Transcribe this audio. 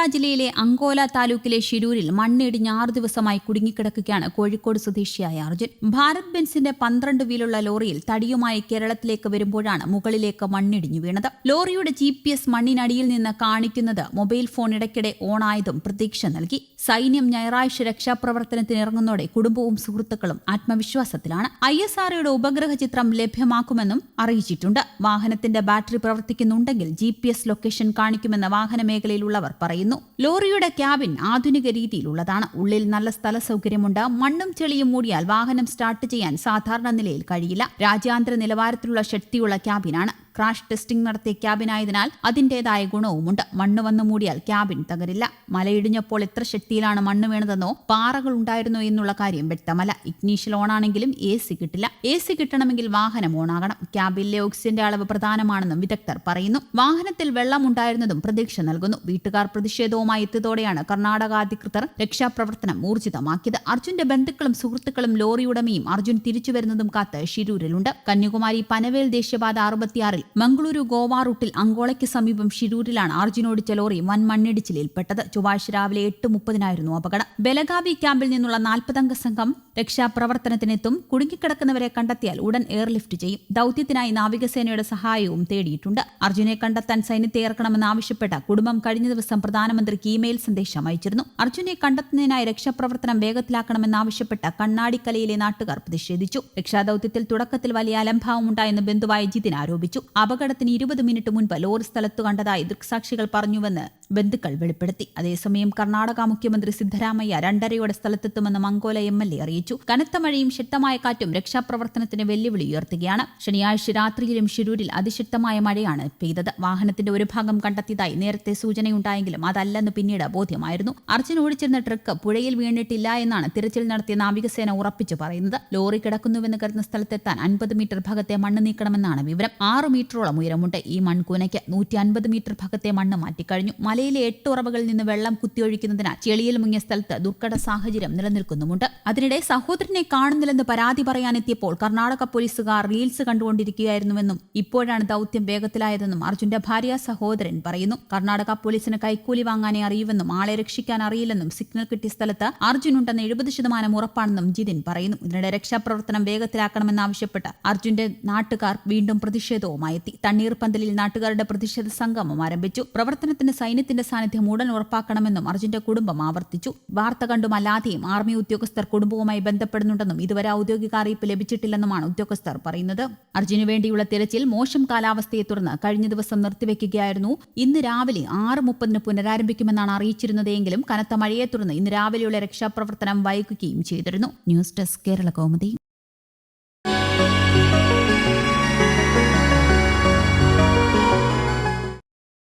വയനാട് ജില്ലയിലെ അങ്കോല താലൂക്കിലെ ഷിരൂരിൽ മണ്ണിടിഞ്ഞ് ആറു ദിവസമായി കുടുങ്ങിക്കിടക്കുകയാണ് കോഴിക്കോട് സ്വദേശിയായ അർജുൻ. ഭാരത് ബെൻസിന്റെ പന്ത്രണ്ട് വീലുള്ള ലോറിയിൽ തടിയുമായി കേരളത്തിലേക്ക് വരുമ്പോഴാണ് മുകളിലേക്ക് മണ്ണിടിഞ്ഞു വീണത്. ലോറിയുടെ ജി പി എസ് മണ്ണിനടിയിൽ നിന്ന് കാണിക്കുന്നത് മൊബൈൽ ഫോൺ ഇടയ്ക്കിടെ ഓണായതും പ്രതീക്ഷ നൽകി. സൈന്യം ഞായറാഴ്ച രക്ഷാപ്രവർത്തനത്തിനിറങ്ങുന്നതോടെ കുടുംബവും സുഹൃത്തുക്കളും ആത്മവിശ്വാസത്തിലാണ്. ഐ എസ് ആർഒയുടെ ഉപഗ്രഹ ചിത്രം ലഭ്യമാക്കുമെന്നും അറിയിച്ചിട്ടുണ്ട്. വാഹനത്തിന്റെ ബാറ്ററി പ്രവർത്തിക്കുന്നുണ്ടെങ്കിൽ ജി ലൊക്കേഷൻ കാണിക്കുമെന്ന് വാഹന മേഖലയിലുള്ളവർ പറയുന്നു. ലോറിയുടെ ക്യാബിൻ ആധുനിക രീതിയിലുള്ളതാണ്. ഉള്ളിൽ നല്ല സ്ഥല സൗകര്യമുണ്ട് മണ്ണും ചെളിയും മൂടിയാൽ വാഹനം സ്റ്റാർട്ട് ചെയ്യാൻ സാധാരണ നിലയിൽ കഴിയില്ല. രാജ്യാന്തര നിലവാരത്തിലുള്ള ശക്തിയുള്ള ക്യാബിനാണ്. ക്രാഷ് ടെസ്റ്റിംഗ് നടത്തിയ ക്യാബിനായതിനാൽ അതിന്റേതായ ഗുണവുമുണ്ട്. മണ്ണ് വന്നു മൂടിയാൽ ക്യാബിൻ തകരില്ല. മലയിടിഞ്ഞപ്പോൾ എത്ര ശക്തിയിലാണ് മണ്ണ് വീണതെന്നോ പാറകൾ ഉണ്ടായിരുന്നോ എന്നുള്ള കാര്യം വ്യക്തമല്ല. ഇഗ്നീഷ്യൽ ഓണാണെങ്കിലും എ സി കിട്ടില്ല. എ സി കിട്ടണമെങ്കിൽ വാഹനം ഓണാകണം. ക്യാബിലെ ഓക്സിജന്റെ അളവ് പ്രധാനമാണെന്നും വിദഗ്ധർ പറയുന്നു. വാഹനത്തിൽ വെള്ളം ഉണ്ടായിരുന്നതും പ്രതീക്ഷ നൽകുന്നു. വീട്ടുകാർ പ്രതിഷേധവുമായി എത്തിയതോടെയാണ് കർണാടക അധികൃതർ രക്ഷാപ്രവർത്തനം ഊർജിതമാക്കിയത്. അർജുന്റെ ബന്ധുക്കളും സുഹൃത്തുക്കളും ലോറിയുടമയും അർജുൻ തിരിച്ചു വരുന്നതും കാത്ത് ഷിരൂരിലുണ്ട്. കന്യാകുമാരി പനവേൽ ദേശീയപാത അറുപത്തിയാറിൽ മംഗളൂരു ഗോവ റൂട്ടിൽ അങ്കോളയ്ക്ക് സമീപം ഷിരൂരിലാണ് അർജുൻ ഓടിച്ച ലോറി വൻ മണ്ണിടിച്ചിലേൽപ്പെട്ടത്. ചൊവ്വാഴ്ച രാവിലെ എട്ട് മുപ്പതിനായിരുന്നു അപകടം. ബലഗാവി ക്യാമ്പിൽ നിന്നുള്ള നാൽപ്പതംഗ സംഘം രക്ഷാപ്രവർത്തനത്തിനെത്തും കുടുങ്ങിക്കിടക്കുന്നവരെ കണ്ടെത്തിയാൽ ഉടൻ എയർലിഫ്റ്റ് ചെയ്യും. ദൌത്യത്തിനായി നാവികസേനയുടെ സഹായവും തേടിയിട്ടുണ്ട്. അർജുനെ കണ്ടെത്താൻ സൈന്യത്തെ ഇറക്കണമെന്ന് ആവശ്യപ്പെട്ട കുടുംബം കഴിഞ്ഞ ദിവസം പ്രധാനമന്ത്രിക്ക് ഇമെയിൽ സന്ദേശം അയച്ചിരുന്നു. അർജുനെ കണ്ടെത്തുന്നതിനായി രക്ഷാപ്രവർത്തനം വേഗത്തിലാക്കണമെന്നാവശ്യപ്പെട്ട കണ്ണാടിക്കലയിലെ നാട്ടുകാർ പ്രതിഷേധിച്ചു. രക്ഷാദൌത്യത്തിൽ തുടക്കത്തിൽ വലിയ അലംഭാവമുണ്ടായെന്ന് ബന്ധുവായ ജിതിൻ ആരോപിച്ചു. അപകടത്തിന് ഇരുപത് മിനിറ്റ് മുൻപ് ലോറി സ്ഥലത്തു കണ്ടതായി ദൃക്സാക്ഷികൾ പറഞ്ഞുവെന്ന് ബന്ധുക്കൾ വെളിപ്പെടുത്തി. അതേസമയം കർണാടക മുഖ്യമന്ത്രി സിദ്ധരാമയ്യ രണ്ടരയോടെ സ്ഥലത്തെത്തുമെന്ന് മംഗോല എം എൽ എ അറിയിച്ചു. കനത്ത മഴയും ശക്തമായ കാറ്റും രക്ഷാപ്രവർത്തനത്തിന് വെല്ലുവിളി ഉയർത്തുകയാണ്. ശനിയാഴ്ച രാത്രിയിലും ഷിരൂരിൽ അതിശക്തമായ മഴയാണ് പെയ്തത്. വാഹനത്തിന്റെ ഒരു ഭാഗം കണ്ടെത്തിയതായി നേരത്തെ സൂചനയുണ്ടായെങ്കിലും അതല്ലെന്ന് പിന്നീട് ബോധ്യമായിരുന്നു. അർജുൻ ഓടിച്ചിരുന്ന ട്രക്ക് പുഴയിൽ വീണിട്ടില്ല എന്നാണ് തിരച്ചിൽ നടത്തിയ നാവികസേന ഉറപ്പിച്ചു പറയുന്നത്. ലോറി കിടക്കുന്നുവെന്ന് കരുതുന്ന സ്ഥലത്തെത്താൻ അൻപത് മീറ്റർ ഭാഗത്തെ മണ്ണ് നീക്കണമെന്നാണ് വിവരം. ആറ് മീറ്ററോളം ഉയരമുണ്ട്. ഈ മൺകൂനയ്ക്ക് നൂറ്റി അൻപത് മീറ്റർ ഭാഗത്തെ മണ്ണ് മാറ്റിക്കഴിഞ്ഞു. മലയിലെ എട്ട് ഉറവകളിൽ നിന്ന് വെള്ളം കുത്തിയൊഴിക്കുന്നതിനാൽ ചെളിയിൽ മുങ്ങിയ സ്ഥലത്ത് ദുർഘട സാഹചര്യം നിലനിൽക്കുന്നുമുണ്ട്. അതിനിടെ സഹോദരനെ കാണുന്നില്ലെന്ന് പരാതി പറയാനെത്തിയപ്പോൾ കർണാടക പോലീസുകാർ റീൽസ് കണ്ടുകൊണ്ടിരിക്കുകയായിരുന്നുവെന്നും ഇപ്പോഴാണ് ദൌത്യം വേഗത്തിലായതെന്നും അർജുന്റെ ഭാര്യ സഹോദരൻ പറയുന്നു. കർണാടക പോലീസിന് കൈക്കൂലി വാങ്ങാനേ അറിയുവെന്നും ആളെ രക്ഷിക്കാൻ അറിയില്ലെന്നും സിഗ്നൽ കിട്ടിയ സ്ഥലത്ത് അർജുൻ ഉണ്ടെന്ന് എഴുപത് ശതമാനം ഉറപ്പാണെന്നും ജിതിൻ പറയുന്നു. ഇതിനിടെ രക്ഷാപ്രവർത്തനം വേഗത്തിലാക്കണമെന്നാവശ്യപ്പെട്ട് അർജുന്റെ നാട്ടുകാർ വീണ്ടും പ്രതിഷേധവുമായി എത്തി തണ്ണീർപ്പന്തലിൽ നാട്ടുകാരുടെ പ്രതിഷേധ സംഗമം ആരംഭിച്ചു. പ്രവർത്തനത്തിന് സൈന്യത്തിന്റെ സാന്നിധ്യം ഉടൻ ഉറപ്പാക്കണമെന്നും അർജുന്റെ കുടുംബം ആവർത്തിച്ചു. വാർത്ത കണ്ടും അല്ലാതെയും ആർമി ഉദ്യോഗസ്ഥർ കുടുംബവുമായി ബന്ധപ്പെടുന്നുണ്ടെന്നും ഇതുവരെ ഔദ്യോഗിക അറിയിപ്പ് ലഭിച്ചിട്ടില്ലെന്നുമാണ് ഉദ്യോഗസ്ഥർ പറയുന്നത്. അർജുനു വേണ്ടിയുള്ള തിരച്ചിൽ മോശം കാലാവസ്ഥയെ തുടർന്ന് കഴിഞ്ഞ ദിവസം നിർത്തിവെക്കുകയായിരുന്നു. ഇന്ന് രാവിലെ ആറ് മുപ്പതിന് പുനരാരംഭിക്കുമെന്നാണ് അറിയിച്ചിരുന്നതെങ്കിലും കനത്ത മഴയെ തുടർന്ന് ഇന്ന് രാവിലെയുള്ള രക്ഷാപ്രവർത്തനം വൈകുകയും ചെയ്തിരുന്നു. News desk Kerala Kaumudi.